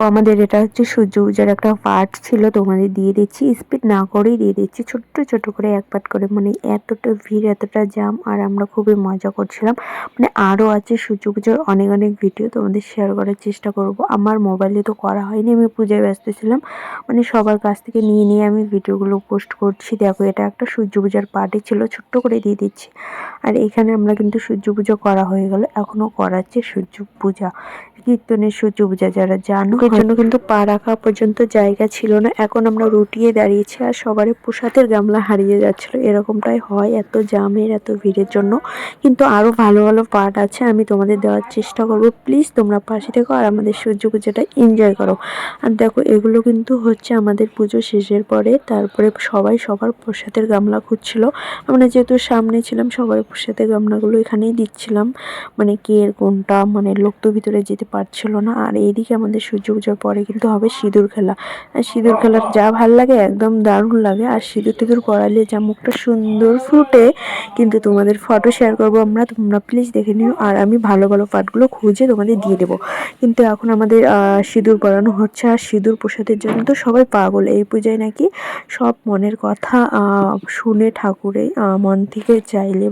আমাদের এটা হচ্ছে সূর্য পূজার একটা পার্ট ছিল তোমাদের দিয়ে দিচ্ছি। স্পিড না করেই দিয়ে দিচ্ছি, ছোট্ট ছোট করে এক পার্ট করে। মানে এতটা ভিড়, এতটা জাম আর আমরা খুবই মজা করছিলাম। মানে আরও আছে সূর্য পুজোর অনেক অনেক ভিডিও তোমাদের শেয়ার করার চেষ্টা করব। আমার মোবাইলে তো করা হয়নি, আমি পূজায় ব্যস্ত ছিলাম। মানে সবার কাছ থেকে নিয়ে নিয়ে আমি ভিডিওগুলো পোস্ট করছি। দেখো, এটা একটা সূর্য পূজার পার্টি ছিল, ছোট্ট করে দিয়ে দিচ্ছি। আর এখানে আমরা কিন্তু সূর্য পুজো করা হয়ে গেল এখনও করাচ্ছে সূর্য পূজা। কীর্তনের সূর্য পূজা যারা জানো এর জন্য কিন্তু পা রাখা পর্যন্ত জায়গা ছিল না। এখন আমরা রুটিয়ে দাঁড়িয়েছি আর সবারই প্রসাদের গামলা হারিয়ে যাচ্ছিল। এরকমটাই হয় এত জামের এত ভিড়ের জন্য। কিন্তু আরও ভালো ভালো পার্ট আছে আমি তোমাদের দেওয়ার চেষ্টা করব। প্লিজ তোমরা পাশে থেকো আর আমাদের সূর্য পুজোটা এনজয় করো। আর দেখো এগুলো কিন্তু হচ্ছে আমাদের পুজো শেষের পরে তারপরে সবাই সবার প্রসাদের গামলা খুঁজছিল। আমরা যেহেতু সামনে ছিলাম সবাই প্রসাদের গামলাগুলো এখানেই দিচ্ছিলাম। মানে কে এর কোনটা মানে লোক তো ভিতরে যেতে পারছিল না। আর এইদিকে আমাদের সূর্য পুজোর পরে কিন্তু হবে সিঁদুর খেলা। সিঁদুর খেলার যা ভালো লাগে একদম দারুণ লাগে। আর সিঁদুর টিঁদুর করালে যা মুখটা সুন্দর ফুটে, কিন্তু তোমাদের ফটো শেয়ার করব আমরা। তোমরা প্লিজ দেখে নিও। আর আমি ভালো ভালো পার্টগুলো খুঁজে তোমাদের দিয়ে দেবো। কিন্তু এখন আমাদের সিঁদুর পরানো হচ্ছে। আর সিঁদুর প্রসাদের জন্য তো সবাই পাগল। এই পূজায় নাকি সব মনের কথা শুনে ঠাকুরে মন থেকে চাইলে